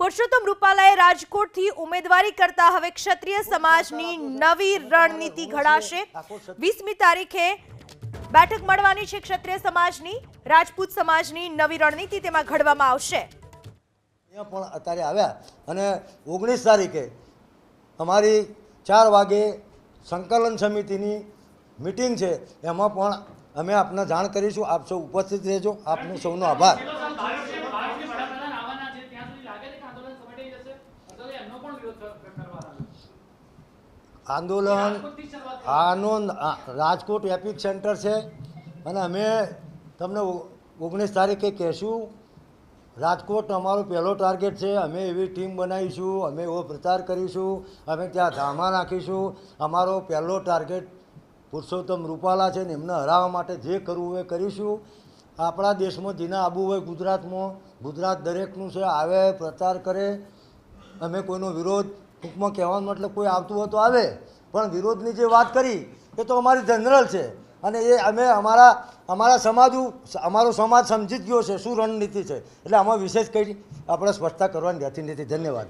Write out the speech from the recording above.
પુરુષોત્તમ રૂપાલાએ રાજકોટથી ઉમેદવારી કરતા હવે ક્ષત્રિય સમાજની નવી રણનીતિ ઘડાશે. વીસમી તારીખે બેઠક મળવાની છે ક્ષત્રિય સમાજની, રાજપૂત સમાજની નવી રણનીતિ તેમાં ઘડવામાં આવશે. પણ અત્યારે આવ્યા અને ઓગણીસ તારીખે અમારી ચાર વાગે સંકલન સમિતિની મિટિંગ છે. એમાં પણ અમે આપને જાણ કરીશું. આપ સૌ ઉપસ્થિત રહેજો. આપનો સૌનો આભાર ભારતની વડાપ્રધાન આવવાના છે ત્યાં સુધી લાગે છે કે આંદોલન સમેટાઈ જશે અથવા તો એમનો પણ વિરોધ કર- કરવાના છે? આંદોલન આનો રાજકોટ એપિક સેન્ટર છે. અને અમે તમને ઓગણીસ તારીખે કહેશું રાજકોટ અમારો પહેલો ટાર્ગેટ છે. અમે એવી ટીમ બનાવીશું અમે એવો પ્રચાર કરીશું અમે ત્યાં ધામા નાખીશું. અમારો પહેલો ટાર્ગેટ પુરુષોત્તમ રૂપાલા છે ને એમને હરાવવા માટે જે કરવું એ કરીશું. આપણા દેશમાં જેના આબુ હોય ગુજરાતમાં ગુજરાત દરેકનું છે આવે પ્રચાર કરે. અમે કોઈનો વિરોધ ટૂંકમાં કહેવાનો મતલબ કોઈ આવતું હોય તો આવે. પણ વિરોધની જે વાત કરી, એ તો અમારી જનરલ છે. અને એ અમે અમારા અમારા સમાજ અમારો સમાજ સમજી જ ગયો છે શું રણનીતિ છે. એટલે આમાં વિશેષ કંઈ આપણે સ્પષ્ટતા કરવાની રહેતી નથી. ધન્યવાદ.